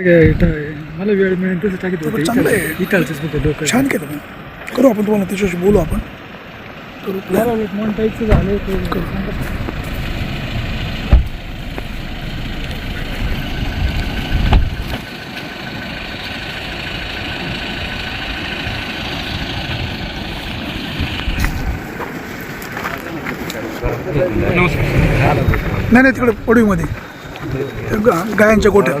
मला वेळ मिळेल तसं टाकीत चांगलं आहे. डोकं छान केलं ना करू आपण तुम्हाला त्याच्याशी बोलू आपण करू झालं ते. नाही नाही तिकडे पडवीमध्ये गायांच्या गोठ्यात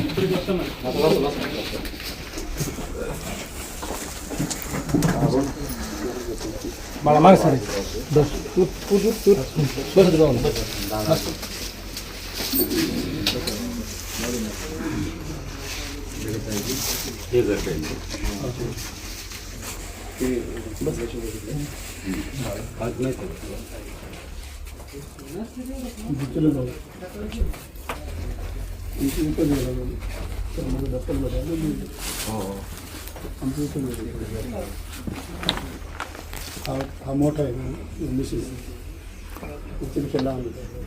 लावू. हं, येईन चला. मला माग सर बस तू तू तू तू बस जाऊन हा मोठा आहे ना मिसेस त्याच्यापेक्षा लहान आहे.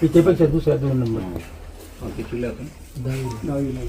तिथेपेक्षा दुसऱ्या दोन नंबर दहावी नाही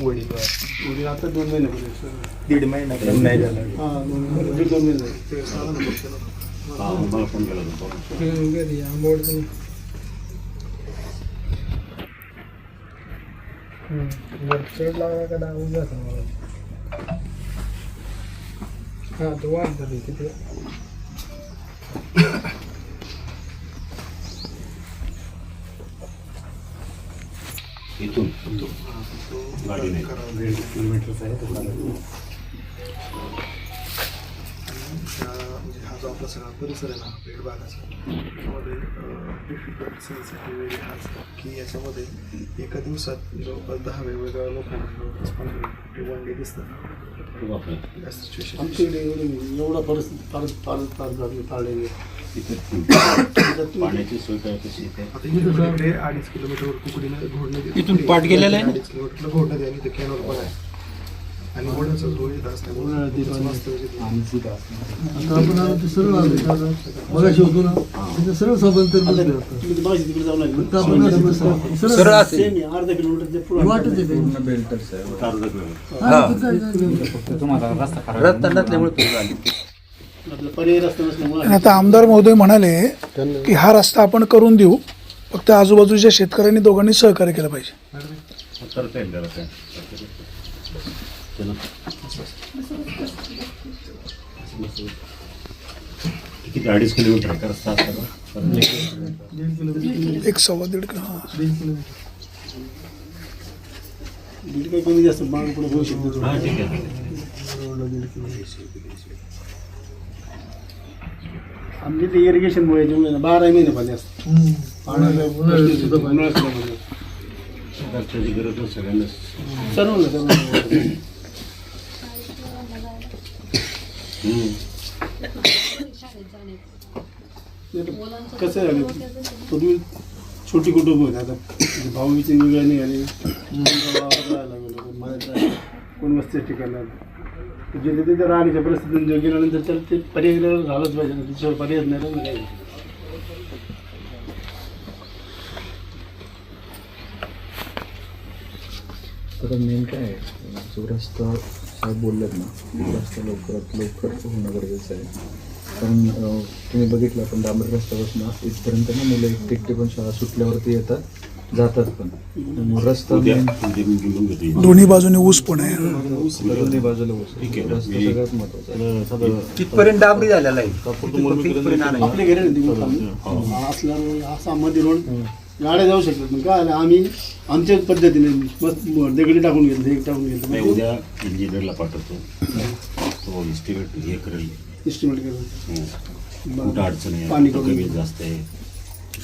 वडील वडील आता दोन महिने दीड महिना नाही झाला. हा दोन महिने दोन महिने झाले. नंबर केला. चढ लागला का डाव जातो मला? हा तो वाढ झाली तिथे इथून गाडी नाही दीड किलोमीटरचा आहे तो काढा. म्हणजे हा जो आपला सगळा परिसर म्हणजे आहे ना पेट भागाचा त्यामध्ये डिफिकल्ट सेन्सिटिव्ह एरिया हा की याच्यामध्ये एका दिवसात जवळपास दहा वेगवेगळ्या लोकांना जवळपास पंधरा ते वन डे दिसतात. एवढं नाही. एवढा परिस्थिती फार फार फार झाली ताळलेली तिथे पाण्याची सोय काय कशी इथे आता इथे इकडे अडीच किलोमीटरवर कुकडीने घोडणे इथून पाट गेलेलं आहे ना? अडीच किलोमीटरला घोडणे द्या आणि ते कॅनॉल पण आहे आणि असल्यामुळे आपण आलो ते सरळ आलो मगाशी होतो ना तिथे सरळ सरळ अर्धा किलोमीटर वाटत रस्ता नसल्यामुळे आता आमदार महोदय म्हणाले की हा रस्ता आपण करून देऊ फक्त आजूबाजूच्या शेतकऱ्यांनी दोघांनी सहकार्य केलं पाहिजे. काय त्यानं किती अडीच किलोमीटर रस्ता? एक सव्वा दीड हां. दीड काही कमी जास्त माग पुढे होऊ शकतो हा ठीक आहे आमच्या ते इरिगेशनमुळे ना बारा महिने पाणी असतं. पाण्याला गरज सर्व ना सर्व कसं झालं पूर्वी छोटी कुटुंब होते आता म्हणजे भाऊची वेगळं निघाली राहायला गेलो कोण वस्ती ठिकाणा जे तिथे राहण्याच्या परिस्थितीत गेल्यानंतर तर ते पर्याय झालंच पाहिजे ना त्याच्यावर पर्याय नाही राहिला काही तर मेन काय आहे साहेब बोललेत ना रस्ता लवकरात लवकर होणं गरजेचं आहे. कारण तुम्ही बघितलं पण डांबर रस्त्यापासून इथपर्यंत ना मुलं एकटे एकटे पण शाळा सुटल्यावरती येतात जातात पण. त्यामुळे रस्ता दोन्ही बाजूने ऊस पण आहे. दोन्ही बाजूला ऊस. रस्ता सगळ्यात महत्त्वाचा आहे. तिथपर्यंत डांबरी झालेला आहे. तिथपर्यंत नाही. आपल्या घरी नाही तिकडून असल्यावर असा मध्ये रोड गाड्या जाऊ शकतात मग काय झालं, आम्ही आमच्या पद्धतीने मस्त दगडी टाकून घेतलं हे टाकून नाही घेतलं उद्या इंजिनियरला पाठवतो. तो इस्टिमेट हे करेल. इस्टिमेट केलं हं. कुठं अडचण आहे? पाणी कुठं कमी. कमी जास्त आहे?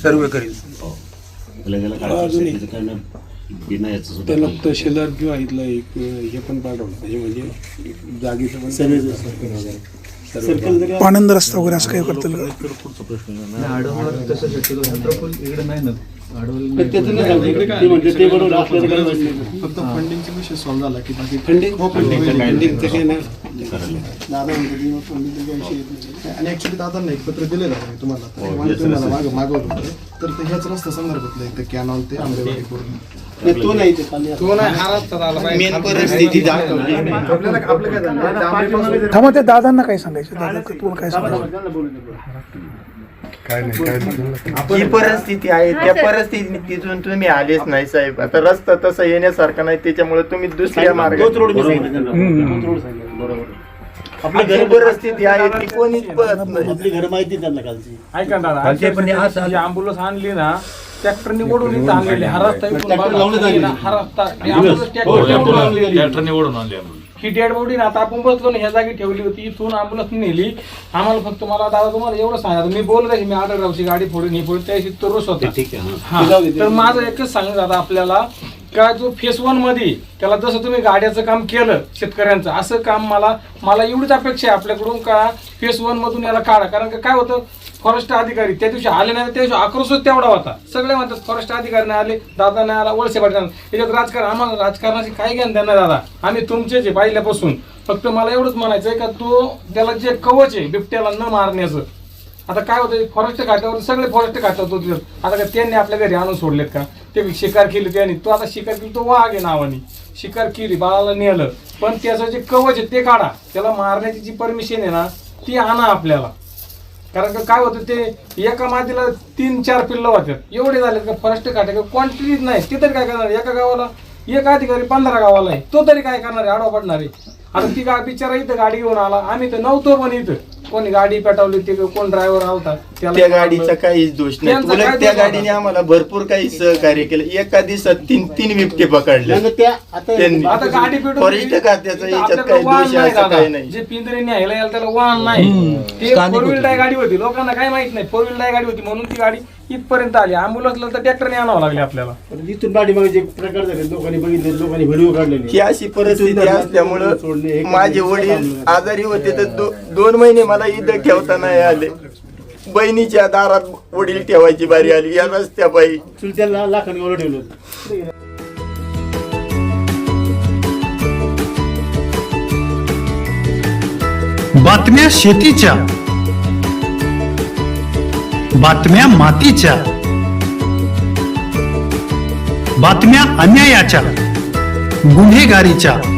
सर्वे करील. हो. त्याला त्याला काय करायचं? त्याचं काय नाही बिना याचं सुद्धा त्याला. तहसीलदार किंवा इथलं एक हे पण पाठवलं. पाहिजे म्हणजे जागेचं पण सर्वे सर्कल जरी पाणंद रस्ता वगैरे असं करतील काय नाही. फक्त फंडिंगचा विषय सॉल्व्ह झाला की बाकी फंडिंग फंडिंगचं काय नाही. फंडिंगचं काही नाही करायला. दादा म्हणते की मग फंडिंगचा काही विषय येत नाही. आणि ऍक्च्युली दादांना एक पत्र दिलेलं आहे तुम्हाला हो, मागवलं होतं तर ते ह्याच रस्त्या संदर्भातलं आहे ते कॅनॉल ते आंबेवाडी पूर्ण. नाही, तो नाही ते खाली तो नाही रस्ता झाला पाहिजे. मेन परिस्थिती दाखवली. आपल्याला आपलं काय झालं? डांबरीपासून थांबा त्या दादांना काय सांगायचं? दादा तुम्हाला काय सांगायचं. जी परिस्थिती आहे त्या परिस्थितीतून तुम्ही आलेच नाही साहेब. आता रस्ता तसा येण्यासारखा नाही त्याच्यामुळे तुम्ही दुसऱ्या मार्गात तोच रोड मी सांगितलं. त्यांना. तोच रोड सांगितलं. बरोबर. आपली जी परिस्थिती आहे ती कोणीच पळत नाही. आपली घर माहिती आहे त्यांना कालची. ऐका ना दादा कालचे पण हे असं- जी ambulance आणली ना ट्रॅक्टरने ओढून इथं आणलेली हा रस्ता इथून ट्रॅक्टर बाजूला लावण्यात. हा रस्ता ही ambulance ट्रॅक्टरने ओढून आणलेली. ही डेड बॉडी ना आता आपण बसलो ना ह्या जागी ठेवली होती इथून ambulance नेली. आम्हाला फक्त मला दादा तुम्हाला एवढं सांगायचं मी बोलत आहे मी आढळरावची गाडी फोडून ही फोडून त्याशी तो रोष होता. ठीक आहे हां. तर माझं एकच सांगत दादा आपल्याला का जो फेस वनमध्ये त्याला जसं तुम्ही गाड्याचं काम केलं शेतकऱ्यांचं असं काम मला मला एवढीच अपेक्षा आहे आपल्याकडून का फेस वन मधून याला काढा. कारण का काय होतं? फॉरेस्ट अधिकारी त्या दिवशी आले नाही त्या दिवशी आक्रोशच तेवढा होता. सगळे म्हणतात फॉरेस्ट अधिकारी नाही आले दादा नाही आला वळसे पाटील याच्यात राजकारण आम्हाला राजकारणाची काय ज्ञान देणार दादा? आम्ही तुमचेच आहे पाहिल्यापासून फक्त मला एवढंच म्हणायचं आहे का तो त्याला जे कवच आहे बिबट्याला न मारण्याचं. आता काय होतं फॉरेस्ट खात्यावर सगळे फॉरेस्ट खात्यावर होते. आता का त्यांनी आपल्या घरी आणून सोडलेत का? ते शिकार केली त्याने. तो आता शिकार केली तो वाघ आहे नावाने. शिकार केली बाळाला नेलं. पण त्याचं जे कवच आहे ते काढा. त्याला मारण्याची जी परमिशन आहे ना ती आणा आपल्याला. कारण का काय होतं ते एका मातीला तीन चार पिल्लं होतात एवढे झाले का फॉरेस्ट का क्वांटिटीच नाही. ते तरी काय करणार? एका गावाला एक अधिकारी पंधरा गावाला आहे. तो तरी काय करणार आहे? आडवा पडणार आहे. आता ती गा बिचारा इथं गाडी घेऊन आला. आम्ही तर नव्हतो पण इथं. कोणी गाडी पेटवली ते कोण ड्रायव्हर आलता त्या गाडीचा काहीच दोष नाही. त्यांचा त्या दोष होता? गाडीने आम्हाला भरपूर काही सहकार्य केलं. एका दिवसात तीन तीन बिबटे पकडले. नाही, त्या आता त्यांनी. आता गाडी पेटवली. फॉरेस्ट खात्याचं याच्यात आपल्याकडे काही वाहन दोष नाही असं दादा. काही नाही. जे पिंजरे न्यायला यायला त्याला वाहन नाही. ते फोर व्हील डाय गाडी होती. लोकांना काय माहीत नाही. फोर व्हील डाय गाडी होती म्हणून ती गाडी इथपर्यंत आली. अँब्युलन्सला तर ट्रॅक्टरने आणावं लागले आपल्याला. इथून पाठीमागे जे प्रकार झाले लोकांनी बघितले लोकांनी व्हिडिओ काढलेले. ही अशी परिस्थिती असल्यामुळं माझे वडील आजारी होते तर दो- दोन महिने मला इथं ठेवता नाही आले. बहिणीच्या दारात वडील ठेवायची बारी आली. या रस्त्या बाई. चुलत्याला ओरड ठेवलं. बातम्या शेतीच्या. बातम्या मातीच्या. बातम्या अन्यायाच्या. गुन्हेगारीच्या.